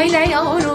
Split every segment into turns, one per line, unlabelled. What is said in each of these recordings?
Mấy.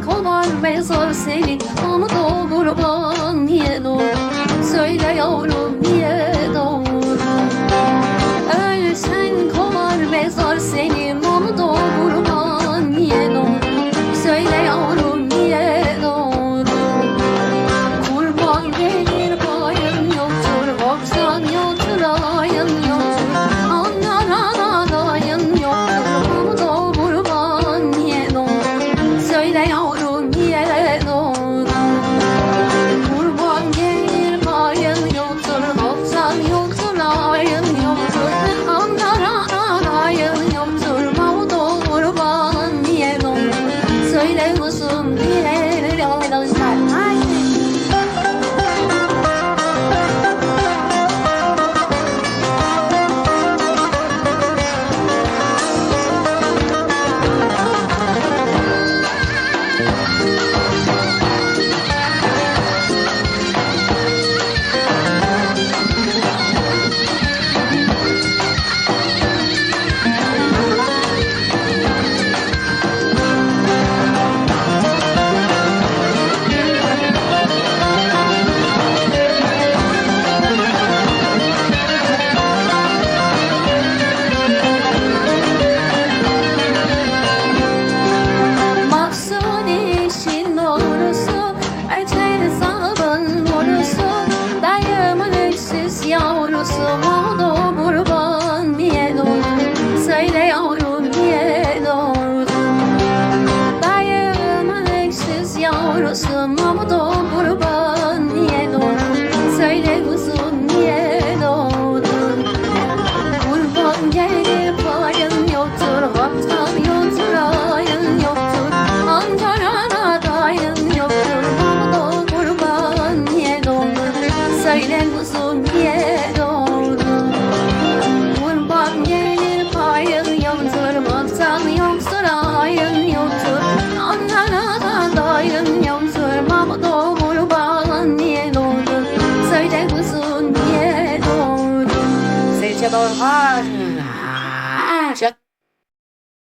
kovar ve sar seni Ama doğru ban niye 笑容依 uzun yer gelir payın yoktur Maksan yoktur yoktur Anlara da dayın yoktur Baba doğur bağlan niye doğdun Söyle uzun yer oldu Sevce